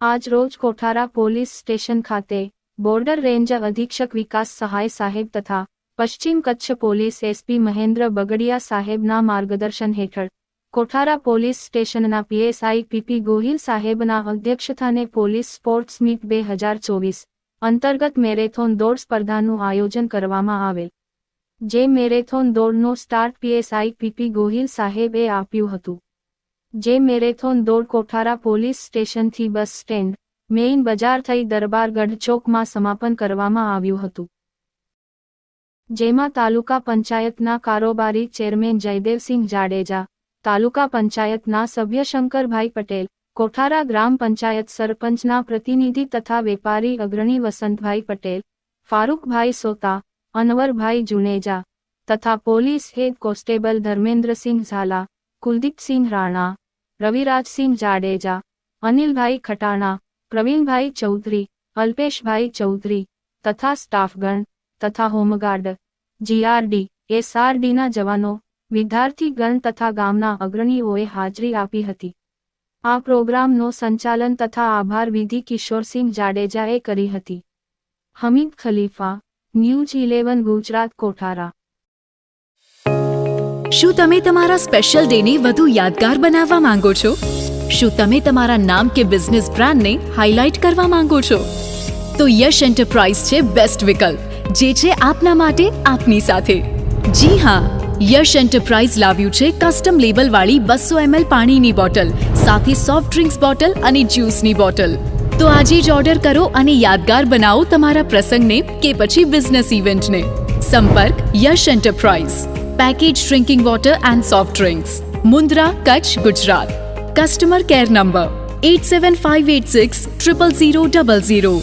આજ રોજ Kothara police station ખાતે બોર્ડર રેન્જ અધિક્ષક વિકાસ સહાય સાહેબ તથા પશ્ચિમ કચ્છ પોલીસ એસપી મહેન્દ્ર બગડિયા સાહેબના માર્ગદર્શન હેઠળ કોઠારા પોલીસ સ્ટેશનના પીએસઆઈ પીપી ગોહિલ સાહેબના અધ્યક્ષસ્થાને પોલીસ સ્પોર્ટ્સ મીટ બે હજાર ચોવીસ અંતર્ગત મેરેથોન દોડ સ્પર્ધાનું આયોજન કરવામાં આવેલ. જે મેરેથોન દોડનો સ્ટાર્ટ પીએસઆઈ પીપી ગોહિલ સાહેબે આપ્યું હતું. જે મેરેથોન દોડ કોઠારા પોલીસ સ્ટેશનથી બસ સ્ટેન્ડ, મેઇન બજાર થઈ દરબારગઢ ચોકમાં સમાપન કરવામાં આવ્યું હતું. જેમાં તાલુકા પંચાયતના કારોબારી ચેરમેન જયદેવસિંહ જાડેજા, તાલુકા પંચાયતના સભ્ય શંકરભાઈ પટેલ કોઠારા ગ્રામ પંચાયત સરપંચના પ્રતિનિધિ તથા વેપારી અગ્રણી વસંતભાઈ પટેલ, ફારૂકભાઈ સોતા, અનવરભાઈ જુનેજા તથા police head constable Dharmendrasinh Zala, Kuldeepsinh Rana, Ravirajsinh Jadeja, Anilbhai Khatana, Pravinbhai Chaudhary, Alpeshbhai Chaudhary તથા સ્ટાફગણ તથા હોમગાર્ડ, જીઆરડી, એસઆરડીના જવાનો, વિદ્યાર્થીગણ તથા ગામના અગ્રણીઓએ હાજરી આપી હતી. આ પ્રોગ્રામનો સંચાલન તથા આભાર વિધિ કિશોરસિંહ જાડેજાએ કરી હતી. Hamid Khalifa, news eleven, Gujarat, Kothara. શું તમે તમારા સ્પેશિયલ ડેને વધુ યાદગાર બનાવવા માંગો છો? શું તમે તમારા નામ કે બિઝનેસ બ્રાન્ડને હાઇલાઇટ કરવા માંગો છો? તો યશ એન્ટરપ્રાઇઝ છે બેસ્ટ વિકલ્પ, જે છે આપના માટે આપની સાથે. જી હા યશ એન્ટરપ્રાઇઝ લાવ્યું છે કસ્ટમ લેબલ વાળી બસો એમએલ પાણીની બોટલ સાથે સોફ્ટ ડ્રિંક્સ બોટલ અને જ્યુસની બોટલ તો આજે જ ઓર્ડર કરો અને યાદગાર બનાવો તમારા પ્રસંગને કે પછી બિઝનેસ ઇવેન્ટને સંપર્ક Yash enterprise package drinking water and soft drinks Mundra Kutch Gujarat customer care number eight seven five eight six triple zero double zero